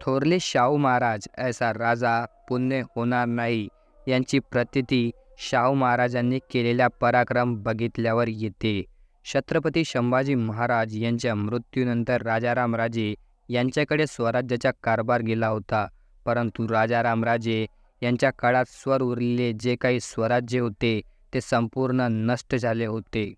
थोरले शाहू महाराज ऐसा राजा पुण्य होणार नाही. यांची प्रतिती शाहू महाराजांनी केलेला पराक्रम बघितल्यावर येते. छत्रपती संभाजी महाराज यांच्या मृत्यूनंतर राजारामराजे यांच्याकडे स्वराज्याचा कारभार गेला होता. परंतु राजारामराजे यांच्या काळात स्वर उरलेले जे काही स्वराज्य होते ते संपूर्ण नष्ट झाले होते.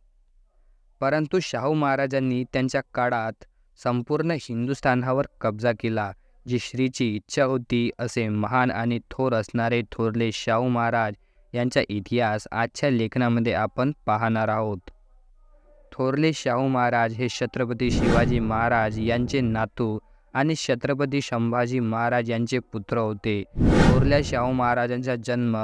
परंतु शाहू महाराजांनी त्यांच्या काळात संपूर्ण हिंदुस्थानावर कब्जा केला. जी श्रीची इच्छा होती असे महान आणि थोर असणारे थोरले शाहू महाराज यांचा इतिहास आजच्या लेखनामध्ये आपण पाहणार आहोत. थोरले शाहू महाराज हे छत्रपती शिवाजी महाराज यांचे नातू आणि छत्रपती संभाजी महाराज यांचे पुत्र होते. थोरल्या शाहू महाराजांचा जन्म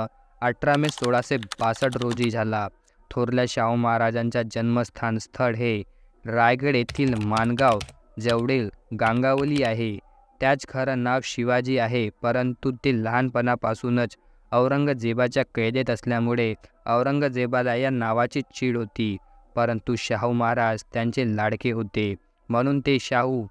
अठरा मे सोळाशे बासष्ट रोजी झाला. थोरल्या शाहू महाराजांच्या जन्मस्थान स्थळ हे रायगड येथील मानगाव जवळील गांगावली आहे. त्याच खरं नाव शिवाजी आहे परंतु ते लहानपणापासूनच औरंगजेबाच्या कैदेत असल्यामुळे औरंगजेबाला या नावाची चीड होती. परंतु शाहू महाराज त्यांचे लाडके होते. म्हणून ते शाहू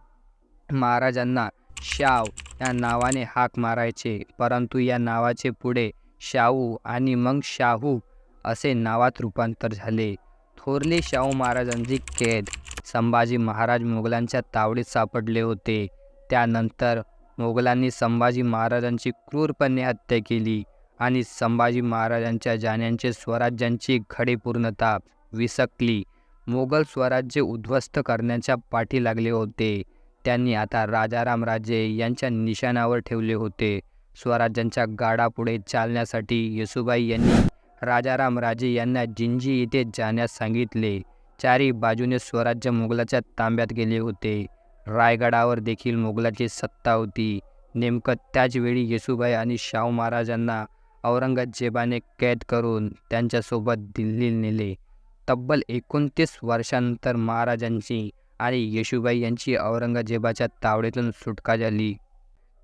महाराजांना शाव या नावाने हाक मारायचे. परंतु या नावाचे पुढे शाहू आणि मग शाहू असे नावात रूपांतर झाले. थोरले शाहू महाराजांची कैद संभाजी महाराज मुघलांच्या तावडीत सापडले होते. त्यानंतर मोगलांनी संभाजी महाराजांची क्रूरपणे हत्या केली आणि संभाजी महाराजांच्या जाण्यांचे स्वराज्यांची खडेपूर्णता विसकली. मोगल स्वराज्य उद्ध्वस्त करण्याच्या पाठी लागले होते. त्यांनी आता राजाराम राजे यांच्या निशाणावर ठेवले होते. स्वराज्यांच्या गाडापुढे चालण्यासाठी येसुबाई यांनी राजाराम राजे यांना जिंजी येथे जाण्यास सांगितले. चारी बाजूने स्वराज्य मोगलाच्या तांब्यात गेले होते. रायगडावर देखील मोगलाची सत्ता होती. नेमकं त्याचवेळी येसुबाई आणि शाहू महाराजांना औरंगजेबाने कैद करून त्यांच्यासोबत दिल्लीला नेले. तब्बल एकोणतीस वर्षानंतर महाराजांची आणि येशुबाई यांची औरंगजेबाच्या तावडीतून सुटका झाली.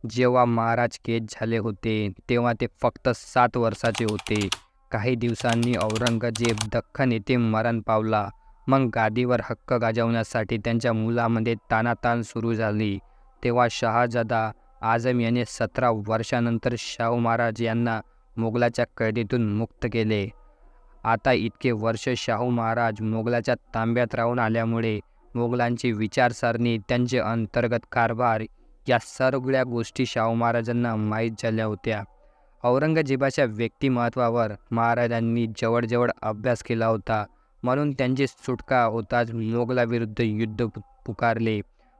जेव्हा महाराज कैद झाले होते तेव्हा ते फक्त सात वर्षाचे होते. काही दिवसांनी औरंगजेब दख्खन येथे मरण पावला. मग गादीवर हक्क गाजवण्यासाठी त्यांच्या मुलामध्ये तानाताण सुरू झाली. तेव्हा शहाजादा आझम याने सतरा वर्षानंतर शाहू महाराज यांना मोगलाच्या कैदेतून मुक्त केले. आता इतके वर्ष शाहू महाराज मोगलाच्या तांब्यात राहून आल्यामुळे मोगलांची विचारसरणी त्यांचे अंतर्गत कारभार या सगळ्या गोष्टी शाहू महाराजांना माहीत झाल्या होत्या. औरंगजेबाच्या व्यक्तिमत्वावर महाराजांनी जवळजवळ अभ्यास केला होता. म्हणून त्यांची सुटका होताच मोगलाविरुद्ध युद्ध पुकारले.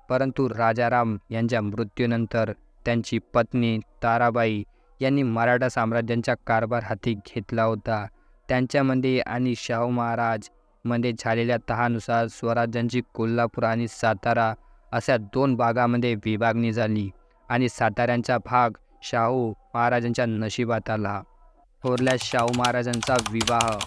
परंतु राजाराम यांच्या मृत्यूनंतर त्यांची पत्नी ताराबाई यांनी मराठा साम्राज्यांचा कारभार हाती घेतला होता. त्यांच्यामध्ये आणि शाहू महाराजमध्ये झालेल्या तहानुसार स्वराज्यांची कोल्हापूर आणि सातारा अशा दोन भागामध्ये विभागणी झाली आणि साताऱ्यांचा भाग शाहू महाराजांच्या नशिबात आला. थोरल्या शाहू महाराजांचा विवाह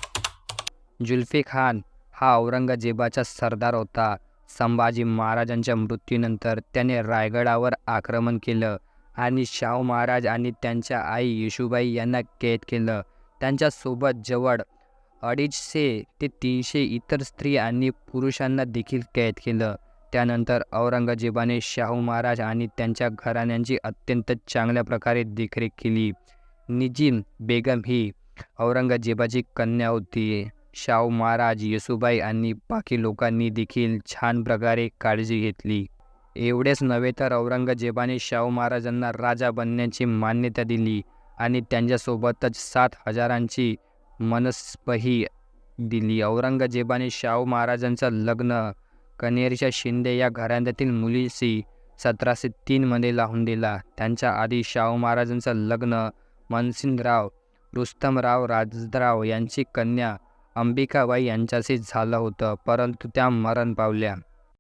जुल्फी खान हा औरंगजेबाचा सरदार होता. संभाजी महाराजांच्या मृत्यूनंतर त्याने रायगडावर आक्रमण केलं आणि शाहू महाराज आणि त्यांच्या आई येशुबाई यांना कैद केलं. त्यांच्यासोबत जवळ अडीचशे ते तीनशे इतर स्त्री आणि पुरुषांना देखील कैद केलं. त्यानंतर औरंगजेबाने शाहू महाराज आणि त्यांच्या घराण्यांची अत्यंत चांगल्या प्रकारे देखरेख केली. निजीम बेगम ही औरंगजेबाची कन्या होती. शाहू महाराज येसुबाई आणि बाकी लोकांनी देखील छान प्रकारे काळजी घेतली. एवढेच नव्हे तर औरंगजेबाने शाहू महाराजांना राजा बनण्याची मान्यता दिली आणि त्यांच्यासोबतच सात हजारांची मनस्पही दिली. औरंगजेबाने शाहू महाराजांचं लग्न कनेरच्या शिंदे या घराण्यातील मुलीशी सतराशे तीनमध्ये लावून दिला. त्यांच्या आधी शाहू महाराजांचं लग्न मनसिंगराव रुस्तमराव राजराव यांची कन्या अंबिकाबाई यांच्याशी झालं होतं परंतु त्या मरण पावल्या.